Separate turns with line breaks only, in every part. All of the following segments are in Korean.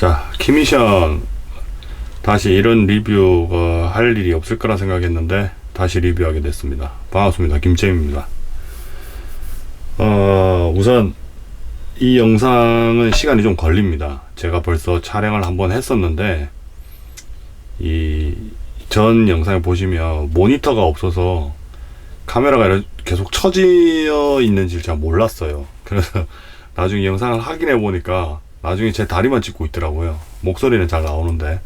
자, 키미션 다시 이런 리뷰가 할 일이 없을 거라 생각했는데 다시 리뷰하게 됐습니다. 반갑습니다. 김재입니다. 어, 우선 이 영상은 시간이 좀 걸립니다. 제가 벌써 촬영을 한번 했었는데 이 전 영상을 보시면 모니터가 없어서 카메라가 계속 처지어 있는지 잘 몰랐어요. 그래서 나중에 영상을 확인해 보니까 나중에 제 다리만 찍고 있더라고요. 목소리는 잘 나오는데.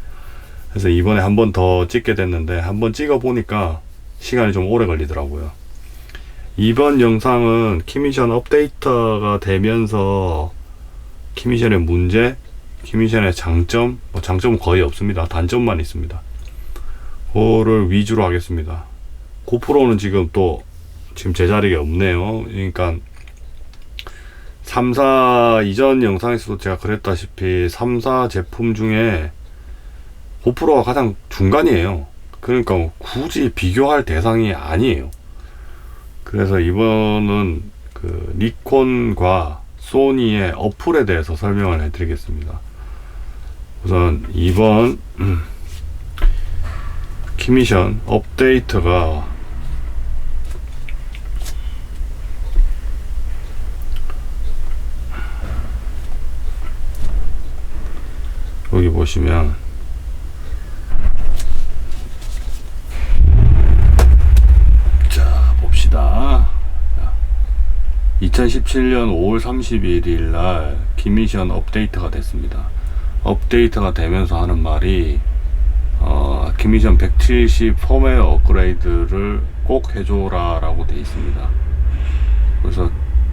그래서 이번에 한 번 더 찍게 됐는데 한 번 찍어 보니까 시간이 좀 오래 걸리더라고요. 이번 영상은 키미션 업데이트가 되면서 키미션의 문제, 키미션의 장점, 뭐 장점은 거의 없습니다. 단점만 있습니다. 그거를 위주로 하겠습니다. 고프로는 지금 또 지금 제자리가 없네요. 그러니까 3사 이전 영상에서도 제가 그랬다시피 3사 제품 중에 고프로가 가장 중간이에요. 그러니까 굳이 비교할 대상이 아니에요. 그래서 이번은 그 니콘과 소니의 어플에 대해서 설명을 해드리겠습니다. 우선 이번 음, 키미션 업데이트가 여기 보시면 자 봅시다. 2017년 5월 31일 날 키미션 업데이트가 됐습니다. 업데이트가 되면서 하는 말이 어, 키미션 170 펌웨어 업그레이드를 꼭 해줘라 라고 돼 있습니다. 그래서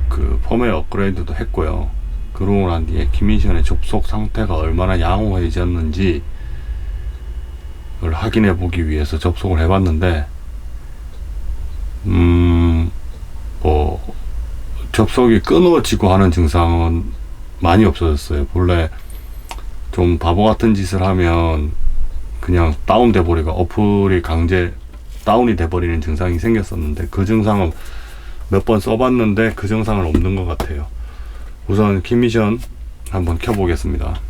그 펌웨어 업그레이드도 했고요 그러고 난 뒤에 키미션의 접속 상태가 얼마나 양호해졌는지 를 확인해 보기 위해서 접속을 해봤는데 음, 뭐 접속이 끊어지고 하는 증상은 많이 없어졌어요. 본래 좀 바보 같은 짓을 하면 그냥 다운돼 버리고 어플이 강제 다운이 돼 버리는 증상이 생겼었는데 그 증상은 몇 번 써봤는데 그 증상은 없는 것 같아요. 우선 키미션 한번 켜보겠습니다.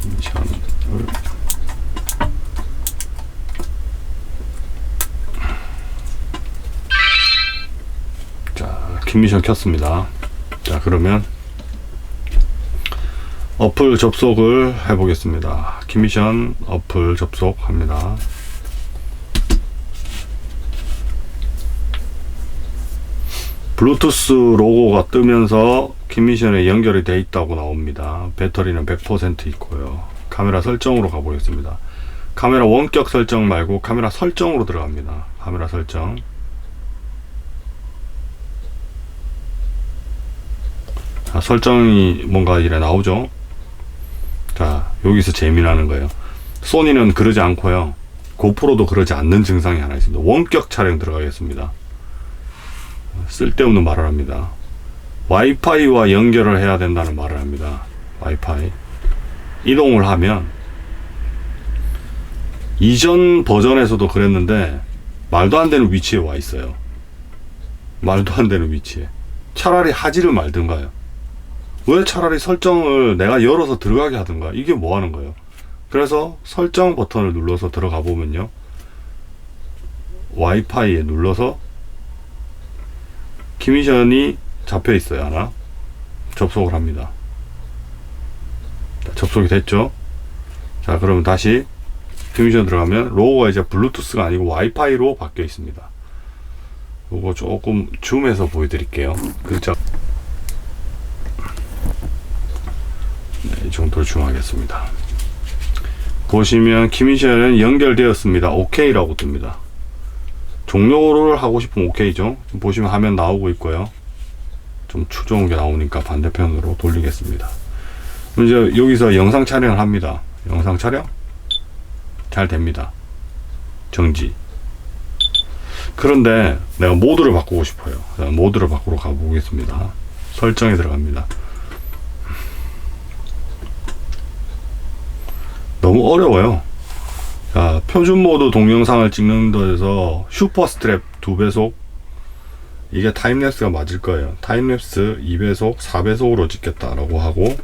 키미션 자, 키미션 켰습니다. 자, 그러면 어플 접속을 해보겠습니다. 키미션 어플 접속합니다. 블루투스 로고가 뜨면서 키미션에 연결이 돼 있다고 나옵니다. 배터리는 100% 있고요. 카메라 설정으로 가보겠습니다. 카메라 원격 설정 말고 카메라 설정으로 들어갑니다. 카메라 설정. 자, 설정이 뭔가 이래 나오죠. 자, 여기서 재미나는 거예요. 소니는 그러지 않고요. 고프로도 그러지 않는 증상이 하나 있습니다. 원격 촬영 들어가겠습니다. 쓸데없는 말을 합니다. 와이파이와 연결을 해야 된다는 말을 합니다. 와이파이. 이동을 하면 이전 버전에서도 그랬는데 말도 안 되는 위치에 와 있어요. 말도 안 되는 위치에. 차라리 하지를 말든가요. 왜 차라리 설정을 내가 열어서 들어가게 하든가. 이게 뭐 하는 거예요. 그래서 설정 버튼을 눌러서 들어가 보면요. 와이파이에 눌러서 키미션이 잡혀 있어요 하나. 접속을 합니다. 자, 접속이 됐죠? 자 그러면 다시 키미션 들어가면 로고가 이제 블루투스가 아니고 와이파이로 바뀌어 있습니다. 요거 조금 줌해서 보여드릴게요. 글자. 네, 이 정도로 줌하겠습니다. 보시면 키미션은 연결되었습니다. OK라고 뜹니다 종료를 하고 싶으면 오케이죠. 보시면 화면 나오고 있고요. 좀 추좋은 게 나오니까 반대편으로 돌리겠습니다. 이제 여기서 영상 촬영을 합니다. 영상 촬영 잘 됩니다. 정지. 그런데 내가 모드를 바꾸고 싶어요. 모드를 바꾸러 가보겠습니다. 설정에 들어갑니다. 너무 어려워요. 자, 표준 모드 동영상을 찍는 데서 슈퍼 스트랩 두 배속 이게 타임랩스가 맞을 거예요. 타임랩스 2배속, 4배속으로 찍겠다라고 하고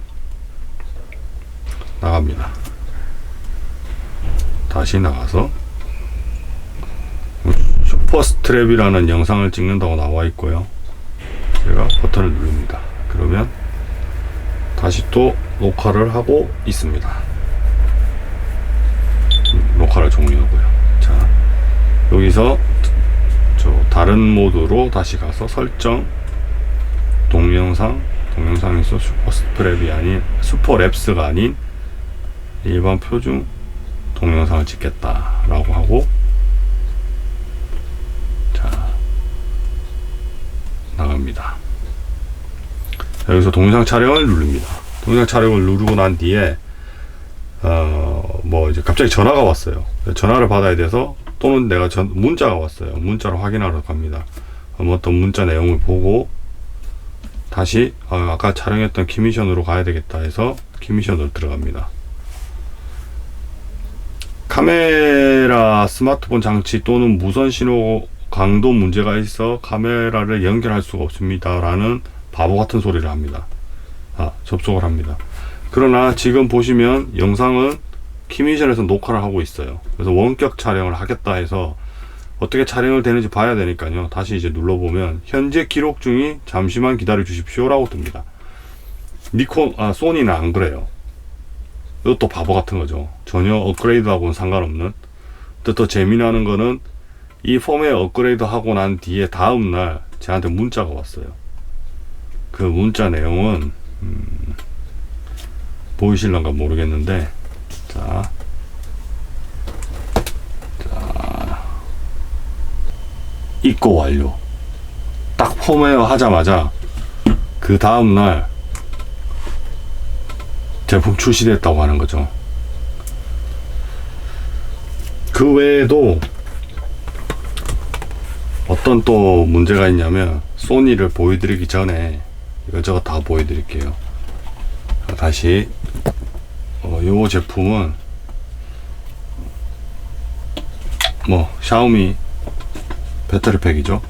나갑니다. 다시 나가서 슈퍼 스트랩이라는 영상을 찍는다고 나와 있고요. 제가 버튼을 누릅니다. 그러면 다시 또 녹화를 하고 있습니다. 음, 녹화를 종료하고요. 자, 여기서 저 다른 모드로 다시 가서 설정 동영상 동영상에서 슈퍼 스트랩이 아닌 슈퍼 랩스가 아닌 일반 표준 동영상을 찍겠다라고 하고 자 나갑니다. 여기서 동영상 촬영을 누릅니다. 동영상 촬영을 누르고 난 뒤에 어 뭐 이제 갑자기 전화가 왔어요. 전화를 받아야 돼서 또는 내가 전 문자가 왔어요. 문자를 확인하러 갑니다. 어, 어떤 문자 내용을 보고 다시 어, 아까 촬영했던 키미션으로 가야 되겠다 해서 키미션으로 들어갑니다. 카메라 스마트폰 장치 또는 무선 신호 강도 문제가 있어 카메라를 연결할 수가 없습니다. 라는 바보 같은 소리를 합니다. 아, 접속을 합니다. 그러나 지금 보시면 영상은 키미션에서 녹화를 하고 있어요. 그래서 원격 촬영을 하겠다 해서 어떻게 촬영을 되는지 봐야 되니까요. 다시 이제 눌러보면 현재 기록 중이 잠시만 기다려 주십시오라고 뜹니다. 니콘, 아, 소니는 안 그래요. 이것도 바보 같은 거죠. 전혀 업그레이드하고는 상관없는. 또, 더 재미나는 거는 이 폼에 업그레이드 하고 난 뒤에 다음 날 저한테 문자가 왔어요. 그 문자 내용은, 음, 보이실런가 모르겠는데, 자, 자, 입고 완료. 딱 폼웨어 하자마자 그 다음날 제품 출시됐다고 하는 거죠. 그 외에도 어떤 또 문제가 있냐면 소니를 보여드리기 전에 이것저것 다 보여드릴게요. 다시 어, 요 제품은 뭐 샤오미 배터리팩이죠.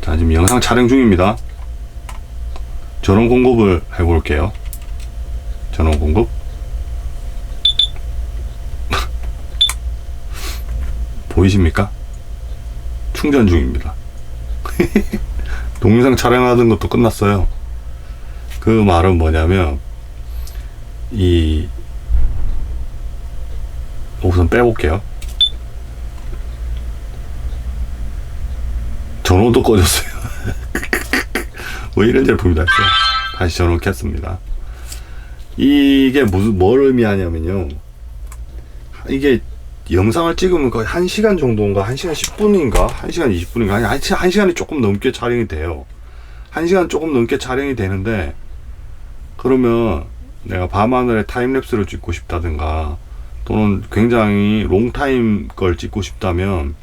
자 지금 영상 촬영 중입니다. 전원 공급을 해 볼게요. 전원 공급. 보이십니까? 충전 중입니다. 동영상 촬영하던 것도 끝났어요. 그 말은 뭐냐면 이 우선 빼볼게요. 전원도 꺼졌어요. 뭐 이런 제품이 다 있어요. 다시 전원 켰습니다. 이게 무슨 뭘 의미하냐면요. 이게 영상을 찍으면 거의 1시간 정도인가 1시간 10분인가 1시간 20분인가 아니 1시간이 조금 넘게 촬영이 돼요. 1시간 조금 넘게 촬영이 되는데 그러면 내가 밤하늘에 타임랩스를 찍고 싶다든가 또는 굉장히 롱타임 걸 찍고 싶다면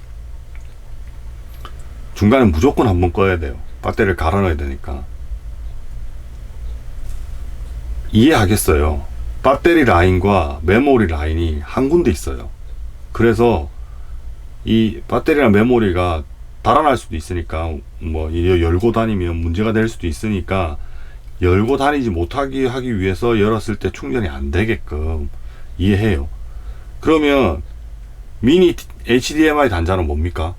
중간에 무조건 한번 꺼야 돼요. 배터리를 갈아 넣어야 되니까. 이해하겠어요. 배터리 라인과 메모리 라인이 한 군데 있어요. 그래서 이 배터리랑 메모리가 달아날 수도 있으니까 뭐이 열고 다니면 문제가 될 수도 있으니까 열고 다니지 못하게 하기 위해서 열었을 때 충전이 안 되게끔 이해해요. 그러면 미니 HDMI 단자는 뭡니까?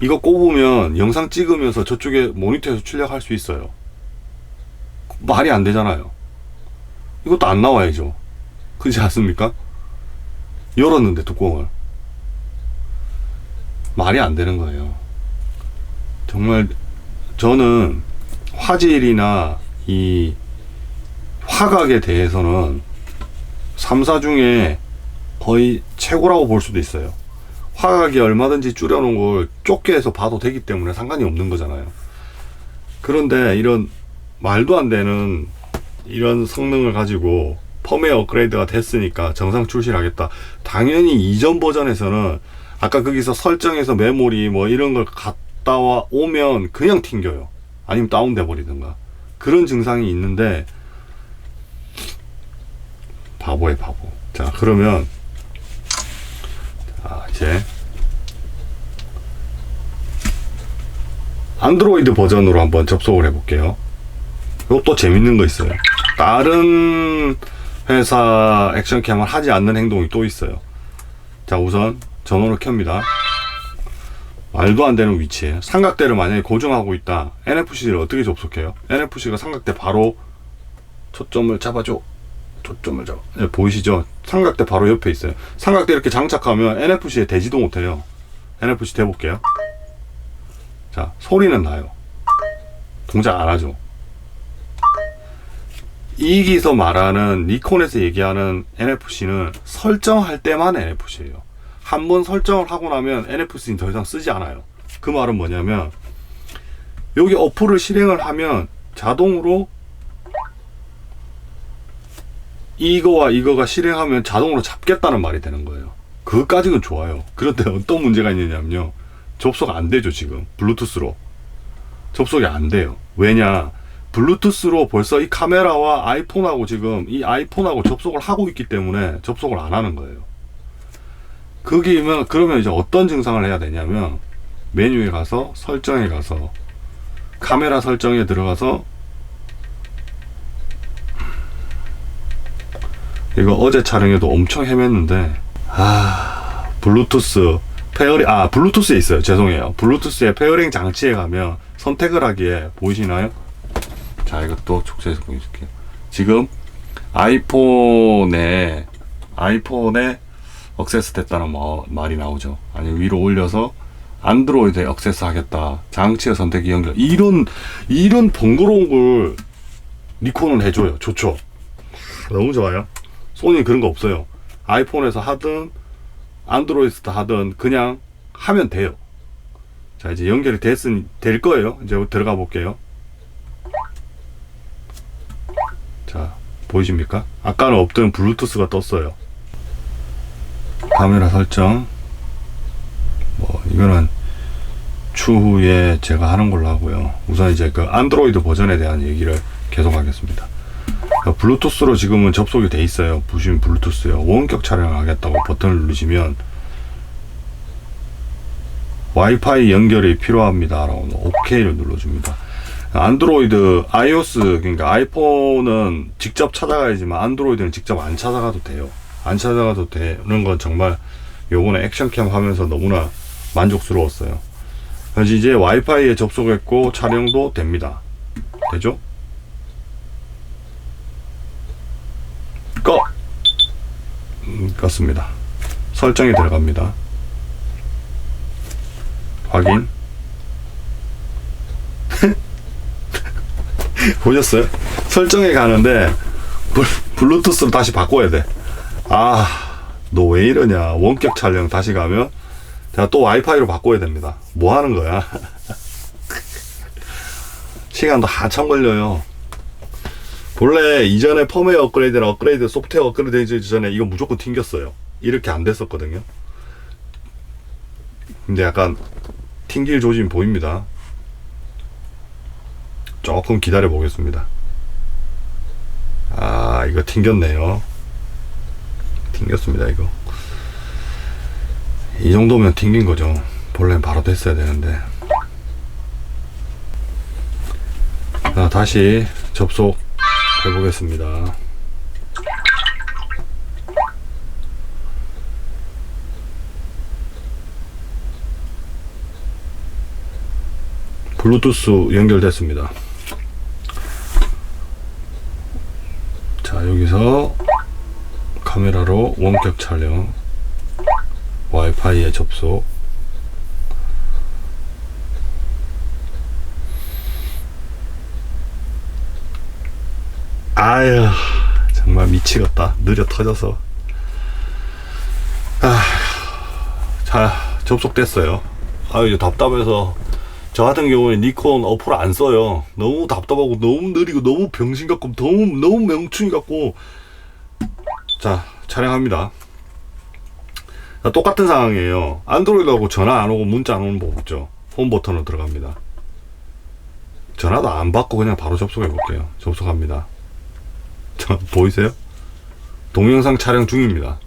이거 꼽으면 영상 찍으면서 저쪽에 모니터에서 출력할 수 있어요. 말이 안 되잖아요. 이것도 안 나와야죠. 그렇지 않습니까? 열었는데 뚜껑을. 말이 안 되는 거예요. 정말 저는 화질이나 이 화각에 대해서는 3사 중에 거의 최고라고 볼 수도 있어요. 화각이 얼마든지 줄여놓은 걸 좁게 해서 봐도 되기 때문에 상관이 없는 거잖아요. 그런데 이런 말도 안 되는 이런 성능을 가지고 펌웨어 업그레이드가 됐으니까 정상 출시를 하겠다. 당연히 이전 버전에서는 아까 거기서 설정해서 메모리 뭐 이런 걸 갔다 와 오면 그냥 튕겨요. 아니면 다운돼 버리든가. 그런 증상이 있는데 바보의 바보. 자, 그러면 자, 이제 안드로이드 버전으로 한번 접속을 해볼게요. 이것도 재밌는 거 있어요. 다른 회사 액션캠을 하지 않는 행동이 또 있어요. 자, 우선 전원을 켭니다. 말도 안 되는 위치에 삼각대를 만약에 고정하고 있다. NFC를 어떻게 접속해요? NFC가 삼각대 바로 초점을 잡아줘. 초점을 잡아. 네, 보이시죠? 삼각대 바로 옆에 있어요. 삼각대 이렇게 장착하면 NFC에 대지도 못해요. NFC 대볼게요. 자, 소리는 나요. 동작 안 하죠. 이기서 말하는 니콘에서 얘기하는 NFC는 설정할 때만 NFC예요. 한 번 설정을 하고 나면 NFC는 더 이상 쓰지 않아요. 그 말은 뭐냐면 여기 어플을 실행을 하면 자동으로 이거와 이거가 실행하면 자동으로 잡겠다는 말이 되는 거예요. 그것까지는 좋아요. 그런데 어떤 문제가 있느냐면요. 접속 안 되죠, 지금. 블루투스로. 접속이 안 돼요. 왜냐? 블루투스로 벌써 이 카메라와 아이폰하고 지금 이 아이폰하고 접속을 하고 있기 때문에 접속을 안 하는 거예요. 거기면 그러면 이제 어떤 증상을 해야 되냐면 메뉴에 가서 설정에 가서 카메라 설정에 들어가서 이거 어제 촬영에도 엄청 헤맸는데 아 블루투스 페어링 아 블루투스에 있어요. 죄송해요. 블루투스의 페어링 장치에 가면 선택을 하기에 보이시나요? 자 이것도 촉수해서 보여줄게요. 지금 아이폰에 아이폰에 억세스 됐다는 마- 말이 나오죠 아니 위로 올려서 안드로이드에 억세스 하겠다 장치의 선택이 연결 이런 이런 번거로운 걸 니콘은 해줘요 좋죠 너무 좋아요 소니 그런 거 없어요 아이폰에서 하든 안드로이드 하든 그냥 하면 돼요. 자 이제 연결이 됐으니 될 거예요. 이제 들어가 볼게요. 자 보이십니까? 아까는 없던 블루투스가 떴어요. 카메라 설정. 뭐 이거는 추후에 제가 하는 걸로 하고요. 우선 이제 그 안드로이드 버전에 대한 얘기를 계속 하겠습니다. 그러니까 블루투스로 지금은 접속이 돼 있어요. 보시면 블루투스요. 원격 촬영을 하겠다고 버튼을 누르시면 와이파이 연결이 필요합니다 라고 OK를 눌러줍니다. 안드로이드, iOS 그러니까 아이폰은 직접 찾아가야지만 안드로이드는 직접 안 찾아가도 돼요. 안 찾아가도 되는 건 정말 요번에 액션캠 하면서 너무나 만족스러웠어요. 그래서 이제 와이파이에 접속했고 촬영도 됩니다. 되죠? 꺼! 음, 껐습니다. 설정이 들어갑니다. 확인. 보셨어요? 설정에 가는데 블, 블루투스로 다시 바꿔야 돼. 아, 너 왜 이러냐? 원격 촬영 다시 가면 제가 또 와이파이로 바꿔야 됩니다. 뭐 하는 거야? 시간도 한참 걸려요. 본래 이전에 펌웨어 업그레이드나 업그레이드 소프트웨어 업그레이드 전에 이거 무조건 튕겼어요. 이렇게 안 됐었거든요. 근데 약간 튕길 조짐 보입니다. 조금 기다려 보겠습니다. 아, 이거 튕겼네요. 튕겼습니다, 이거. 이 정도면 튕긴 거죠. 본래는 바로 됐어야 되는데. 자, 다시 접속 해보겠습니다. 블루투스 연결됐습니다. 자, 여기서 카메라로 원격 촬영, 와이파이에 접속, 아유, 정말 미치겠다. 느려 터져서. 아, 자, 접속됐어요. 아유, 답답해서. 저 같은 경우에 니콘 어플 안 써요. 너무 답답하고, 너무 느리고, 너무 병신 같고, 너무, 너무 명충이 같고. 자, 촬영합니다. 자, 똑같은 상황이에요. 안드로이드하고 전화 안 오고 문자 안 오는 법 없죠. 홈 버튼으로 들어갑니다. 전화도 안 받고 그냥 바로 접속해 볼게요. 접속합니다. 자, 보이세요? 동영상 촬영 중입니다.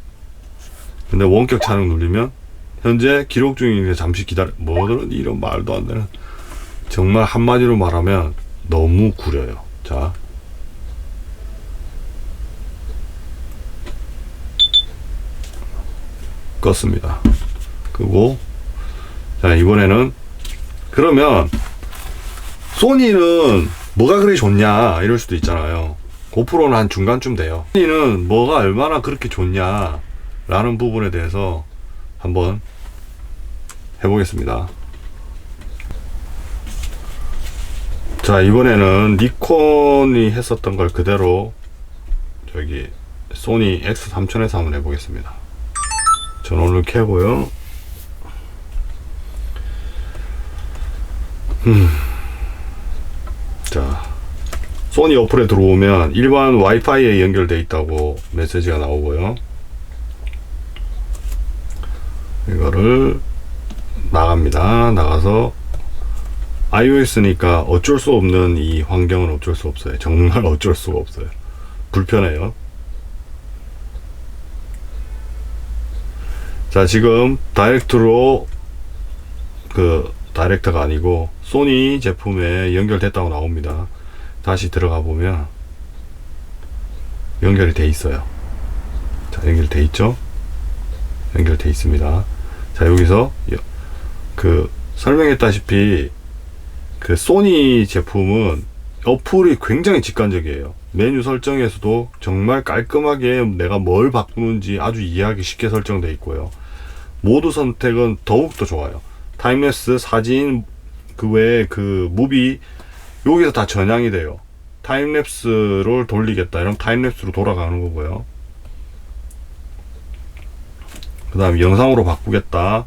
근데 원격 촬영 누르면 현재 기록 중인데 잠시 기다려. 뭐든 이런 말도 안 되는 정말 한마디로 말하면 너무 구려요. 자. 껐습니다. 그리고 자 이번에는 그러면 소니는 뭐가 그리 좋냐 이럴 수도 있잖아요. 고프로는 한 중간쯤 돼요. 소니는 뭐가 얼마나 그렇게 좋냐 라는 부분에 대해서 한번 해보겠습니다. 자 이번에는 니콘이 했었던 걸 그대로 저기 소니 X3000에서 한번 해보겠습니다. 전원을 켜고요. 음. 자, 소니 어플에 들어오면 일반 와이파이에 연결돼 있다고 메시지가 나오고요. 이거를 나갑니다. 나가서 iOS니까 어쩔 수 없는 이 환경은 어쩔 수 없어요. 정말 어쩔 수가 없어요. 불편해요. 자, 지금 다이렉트로 그 다이렉트가 아니고 소니 제품에 연결됐다고 나옵니다. 다시 들어가 보면 연결이 돼 있어요. 자, 연결돼 있죠? 연결돼 있습니다. 자, 여기서 여- 그 설명했다시피 그 소니 제품은 어플이 굉장히 직관적이에요. 메뉴 설정에서도 정말 깔끔하게 내가 뭘 바꾸는지 아주 이해하기 쉽게 설정되어 있고요. 모드 선택은 더욱더 좋아요. 타임랩스 사진 그 외에 그 무비 여기서 다 전향이 돼요. 타임랩스를 돌리겠다. 이러면 타임랩스로 돌아가는 거고요. 그 다음 영상으로 바꾸겠다.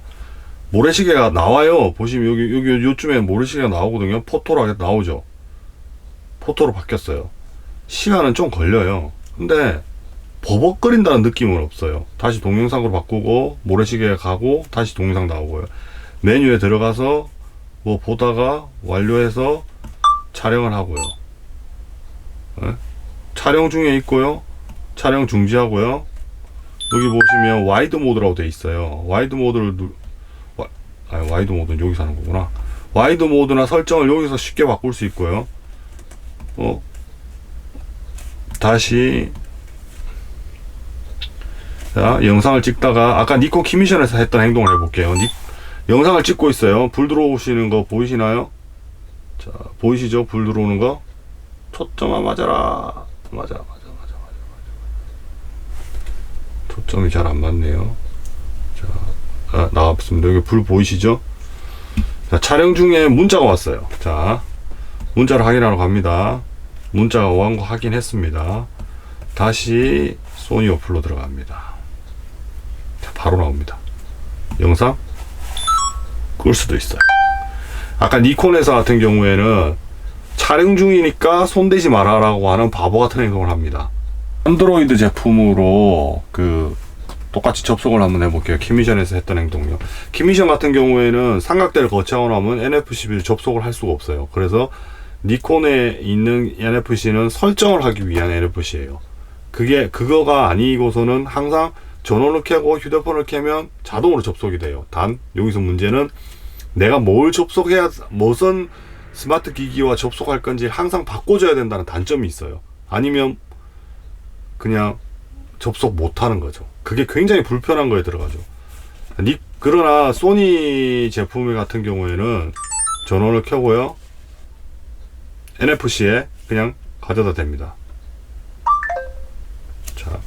모래시계가 나와요. 보시면 여기, 여기 요쯤에 모래시계가 나오거든요. 포토로 나오죠. 포토로 바뀌었어요. 시간은 좀 걸려요. 근데 버벅거린다는 느낌은 없어요. 다시 동영상으로 바꾸고 모래시계 가고 다시 동영상 나오고요. 메뉴에 들어가서 뭐 보다가 완료해서 촬영을 하고요. 예? 촬영 중에 있고요. 촬영 중지하고요. 여기 보시면 와이드 모드라고 돼 있어요. 와이드 모드를 누... 와... 아니 와이드 모드는 여기서 하는 거구나. 와이드 모드나 설정을 여기서 쉽게 바꿀 수 있고요. 어 다시 자, 영상을 찍다가 아까 니콘 키미션에서 했던 행동을 해볼게요. 니, 영상을 찍고 있어요. 불 들어오시는 거 보이시나요? 자, 보이시죠? 불 들어오는 거? 초점아 맞아라. 맞아, 맞아, 맞아, 맞아, 맞아. 초점이 잘 안 맞네요. 자, 아, 나왔습니다. 여기 불 보이시죠? 자, 촬영 중에 문자가 왔어요. 자, 문자를 확인하러 갑니다. 문자가 온 거 확인했습니다. 다시 소니 어플로 들어갑니다. 자, 바로 나옵니다. 영상 끌 수도 있어요. 아까 니콘에서 같은 경우에는 촬영 중이니까 손대지 말아라고 하는 바보 같은 행동을 합니다. 안드로이드 제품으로 그 똑같이 접속을 한번 해볼게요. 키미션에서 했던 행동요. 키미션 같은 경우에는 삼각대를 거치하고 나면 NFC 접속을 할 수가 없어요. 그래서 니콘에 있는 NFC는 설정을 하기 위한 NFC예요. 그게 그거가 아니고서는 항상 전원을 켜고 휴대폰을 켜면 자동으로 접속이 돼요. 단 여기서 문제는 내가 뭘 접속해야 무슨 스마트 기기와 접속할 건지 항상 바꿔줘야 된다는 단점이 있어요. 아니면 그냥 접속 못 하는 거죠. 그게 굉장히 불편한 거에 들어가죠. 니, 그러나 소니 제품 같은 경우에는 전원을 켜고요. NFC에 그냥 가져다 댑니다. 자.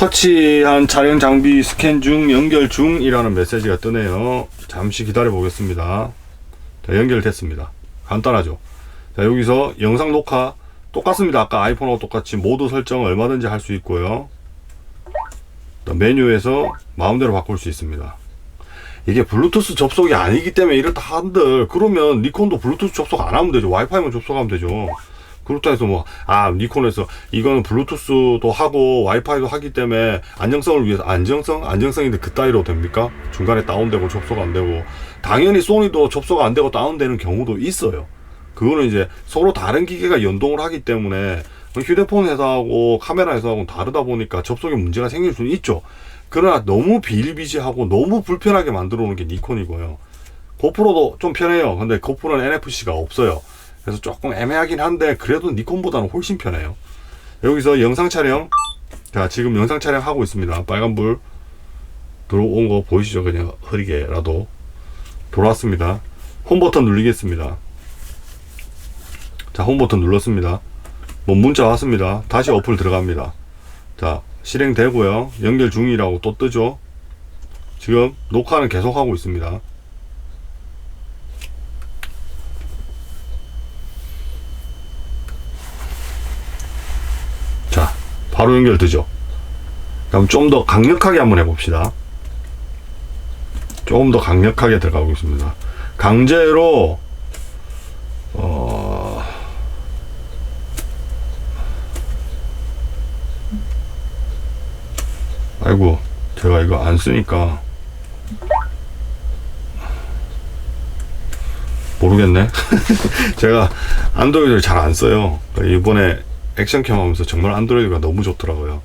터치한 촬영 장비 스캔 중 연결 중이라는 메시지가 뜨네요. 잠시 기다려 보겠습니다. 자, 연결됐습니다. 간단하죠. 자, 여기서 영상 녹화 똑같습니다. 아까 아이폰하고 똑같이 모드 설정 얼마든지 할 수 있고요. 메뉴에서 마음대로 바꿀 수 있습니다. 이게 블루투스 접속이 아니기 때문에 이렇다 한들 그러면 니콘도 블루투스 접속 안 하면 되죠. 와이파이만 접속하면 되죠. 그렇다 해서 뭐, 아, 니콘에서 이거는 블루투스도 하고 와이파이도 하기 때문에 안정성을 위해서, 안정성? 안정성인데 그 따위로 됩니까? 중간에 다운되고 접속 안 되고. 당연히 소니도 접속 안 되고 다운되는 경우도 있어요. 그거는 이제 서로 다른 기계가 연동을 하기 때문에 휴대폰 회사하고 카메라 회사하고는 다르다 보니까 접속에 문제가 생길 수는 있죠. 그러나 너무 비일비재하고 너무 불편하게 만들어 놓은 게 니콘이고요. 고프로도 좀 편해요. 근데 고프로는 NFC가 없어요. 그래서 조금 애매하긴 한데 그래도 니콘보다는 훨씬 편해요. 여기서 영상 촬영. 자, 지금 영상 촬영 하고 있습니다. 빨간불 들어온 거 보이시죠? 그냥 흐리게라도 돌아왔습니다. 홈 버튼 누르겠습니다. 자, 홈 버튼 눌렀습니다. 뭐 문자 왔습니다. 다시 어플 들어갑니다. 자, 실행되고요. 연결 중이라고 또 뜨죠. 지금 녹화는 계속 하고 있습니다. 자, 바로 연결되죠. 그럼 좀 더 강력하게 한번 해봅시다. 조금 더 강력하게 들어가고 있습니다. 강제로 어 아이고 제가 이거 안 쓰니까 모르겠네. 제가 안드로이드를 잘 안 써요. 이번에 액션 캠 하면서 정말 안드로이드가 너무 좋더라고요.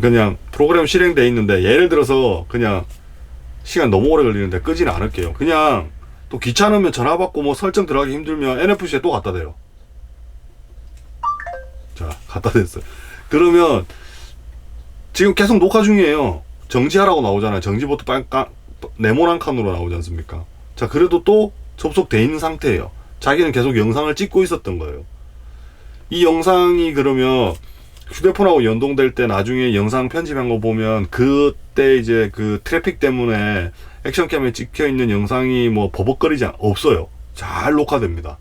그냥 프로그램 실행돼 있는데 예를 들어서 그냥 시간 너무 오래 걸리는데 끄지는 않을게요. 그냥 또 귀찮으면 전화 받고 뭐 설정 들어가기 힘들면 NFC에 또 갖다 대요. 자, 갖다 댔어요. 그러면 지금 계속 녹화 중이에요. 정지하라고 나오잖아요. 정지부터 빨간 네모난 칸으로 나오지 않습니까? 자, 그래도 또 접속돼 있는 상태예요. 자기는 계속 영상을 찍고 있었던 거예요. 이 영상이 그러면 휴대폰하고 연동될 때 나중에 영상 편집한 거 보면 그때 이제 그 트래픽 때문에 액션캠에 찍혀 있는 영상이 뭐 버벅거리지 않, 없어요. 잘 녹화됩니다.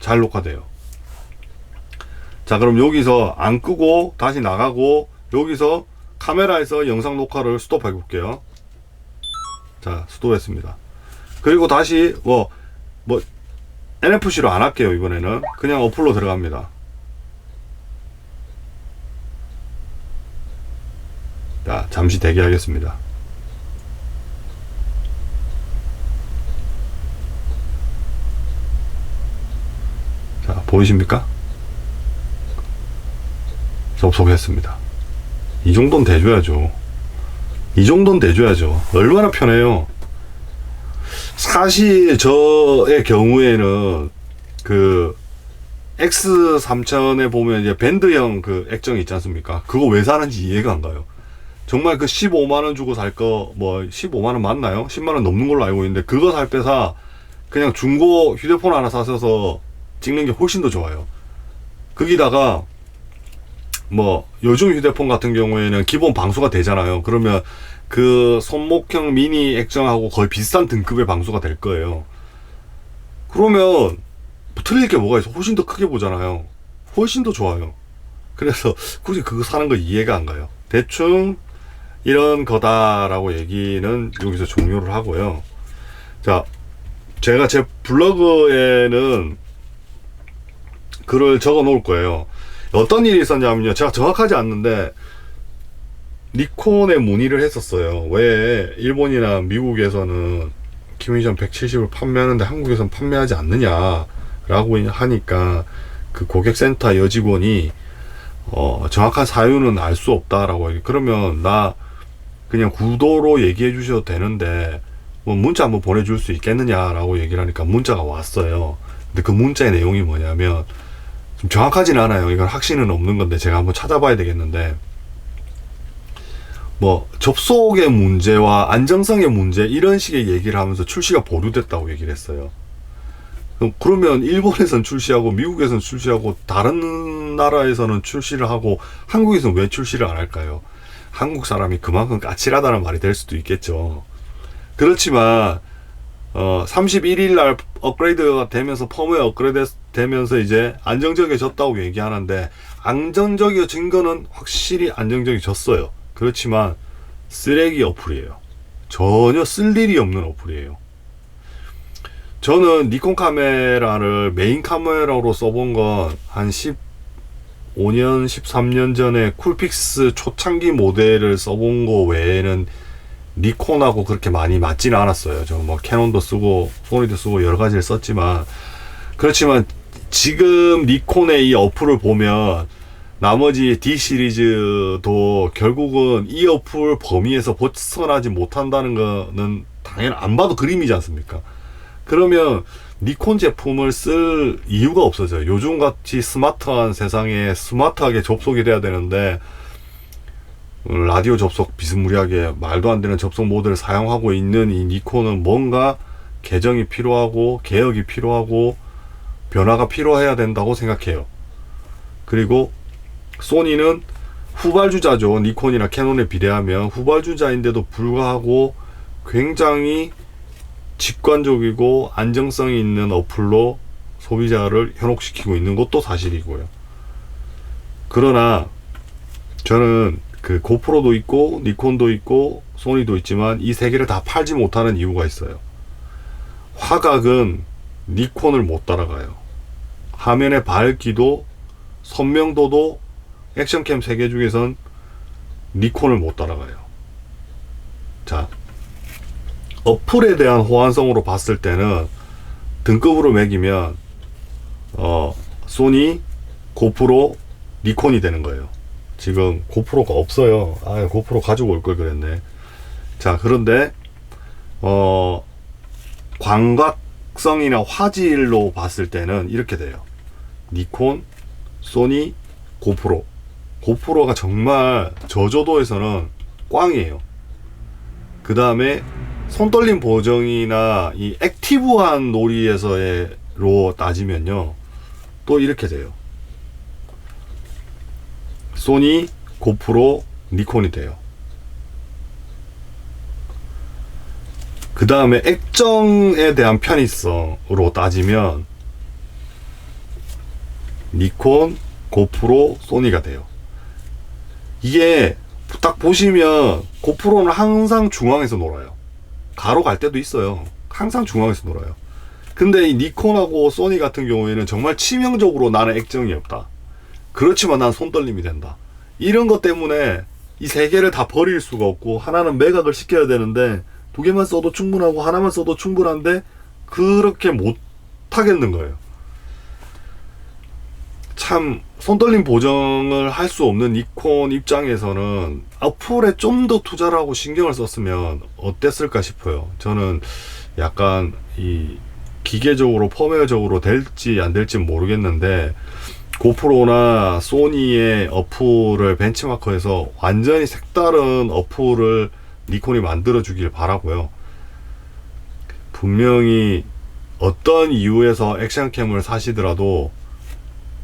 잘 녹화돼요. 자, 그럼 여기서 안 끄고 다시 나가고 여기서 카메라에서 영상 녹화를 스톱해 볼게요. 자, 스톱했습니다. 그리고 다시 뭐, 뭐, NFC로 안 할게요, 이번에는. 그냥 어플로 들어갑니다. 자, 잠시 대기하겠습니다. 자, 보이십니까? 접속했습니다. 이 정도는 대줘야죠. 이 정도는 대줘야죠. 얼마나 편해요. 사실 저의 경우에는 그 X3000에 보면 이제 밴드형 그 액정이 있지 않습니까? 그거 왜 사는지 이해가 안 가요. 정말 그 15만 원 주고 살 거, 뭐, 15만 원 맞나요? 10만 원 넘는 걸로 알고 있는데, 그거 살 빼사, 그냥 중고 휴대폰 하나 사셔서 찍는 게 훨씬 더 좋아요. 거기다가, 뭐, 요즘 휴대폰 같은 경우에는 기본 방수가 되잖아요. 그러면 그 손목형 미니 액정하고 거의 비슷한 등급의 방수가 될 거예요. 그러면, 뭐 틀릴 게 뭐가 있어? 훨씬 더 크게 보잖아요. 훨씬 더 좋아요. 그래서 굳이 그거 사는 거 이해가 안 가요. 대충 이런 거다라고 얘기는 여기서 종료를 하고요. 자, 제가 제 블로그에는 글을 적어 놓을 거예요. 어떤 일이 있었냐면요. 제가 정확하지 않는데 니콘에 문의를 했었어요. 왜 일본이나 미국에서는 키미전 170을 판매하는데 한국에서는 판매하지 않느냐라고 하니까 그 고객센터 여직원이 어, 정확한 사유는 알 수 없다라고 얘기. 그러면 나 그냥 구도로 얘기해 주셔도 되는데 뭐 문자 한번 보내줄 수 있겠느냐라고 얘기를 하니까 문자가 왔어요. 근데 그 문자의 내용이 뭐냐면 좀 정확하지는 않아요. 이건 확신은 없는 건데 제가 한번 찾아봐야 되겠는데 뭐 접속의 문제와 안정성의 문제 이런 식의 얘기를 하면서 출시가 보류됐다고 얘기를 했어요. 그러면 일본에선 출시하고 미국에선 출시하고 다른 나라에서는 출시를 하고 한국에서는 왜 출시를 안 할까요? 한국 사람이 그만큼 까칠하다는 말이 될 수도 있겠죠. 그렇지만 어 31일 날 업그레이드가 되면서 펌웨어 업그레이드 되면서 이제 안정적이어졌다고 얘기하는데 안정적이어진 거는 확실히 안정적이졌어요. 그렇지만 쓰레기 어플이에요. 전혀 쓸 일이 없는 어플이에요. 저는 니콘 카메라를 메인 카메라로 써본 건 한 15년, 13년 전에 쿨픽스 초창기 모델을 써본 거 외에는 니콘하고 그렇게 많이 맞지는 않았어요. 저 뭐 캐논도 쓰고 소니도 쓰고 여러 가지를 썼지만 그렇지만 지금 니콘의 이 어플을 보면 나머지 D 시리즈도 결국은 이 어플 범위에서 벗어나지 못한다는 거는 당연 안 봐도 그림이지 않습니까? 그러면 니콘 제품을 쓸 이유가 없어져요. 요즘 같이 스마트한 세상에 스마트하게 접속이 돼야 되는데 라디오 접속 비스무리하게 말도 안 되는 접속 모드를 사용하고 있는 이 니콘은 뭔가 개정이 필요하고 개혁이 필요하고 변화가 필요해야 된다고 생각해요. 그리고 소니는 후발주자죠. 니콘이나 캐논에 비례하면 후발주자인데도 불구하고 굉장히 직관적이고 안정성이 있는 어플로 소비자를 현혹시키고 있는 것도 사실이고요. 그러나 저는 그 고프로도 있고 니콘도 있고 소니도 있지만 이 세 개를 다 팔지 못하는 이유가 있어요. 화각은 니콘을 못 따라가요. 화면의 밝기도 선명도도 액션캠 세개 중에선 니콘을 못 따라가요. 자, 어플에 대한 호환성으로 봤을 때는 등급으로 매기면 어, 소니, 고프로, 니콘이 되는 거예요. 지금 고프로가 없어요. 아, 고프로 가지고 올 걸 그랬네. 자, 그런데 어, 광각성이나 화질로 봤을 때는 이렇게 돼요. 니콘, 소니, 고프로. 고프로가 정말 저조도에서는 꽝이에요. 그 다음에 손떨림 보정이나 이 액티브한 놀이에서로 따지면요. 또 이렇게 돼요. 소니, 고프로, 니콘이 돼요. 그 다음에 액정에 대한 편의성으로 따지면 니콘, 고프로, 소니가 돼요. 이게 딱 보시면 고프로는 항상 중앙에서 놀아요. 가로 갈 때도 있어요. 항상 중앙에서 놀아요. 근데 이 니콘하고 소니 같은 경우에는 정말 치명적으로 나는 액정이 없다. 그렇지만 난 손떨림이 된다. 이런 것 때문에 이 세 개를 다 버릴 수가 없고 하나는 매각을 시켜야 되는데 두 개만 써도 충분하고 하나만 써도 충분한데 그렇게 못 하겠는 거예요. 참 손떨림 보정을 할 수 없는 니콘 입장에서는 어플에 좀 더 투자를 하고 신경을 썼으면 어땠을까 싶어요. 저는 약간 이 기계적으로 펌웨어적으로 될지 안 될지 모르겠는데 고프로나 소니의 어플을 벤치마크해서 완전히 색다른 어플을 니콘이 만들어 주길 바라고요. 분명히 어떤 이유에서 액션캠을 사시더라도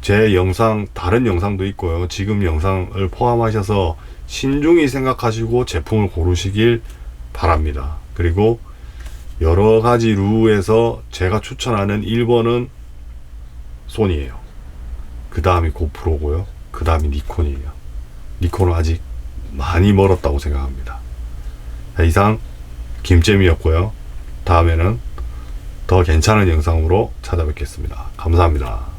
제 영상 다른 영상도 있고요. 지금 영상을 포함하셔서 신중히 생각하시고 제품을 고르시길 바랍니다. 그리고 여러 가지 루에서 제가 추천하는 1번은 소니예요. 그 다음이 고프로고요. 그 다음이 니콘이에요. 니콘은 아직 많이 멀었다고 생각합니다. 자, 이상 김잼이었고요. 다음에는 더 괜찮은 영상으로 찾아뵙겠습니다. 감사합니다.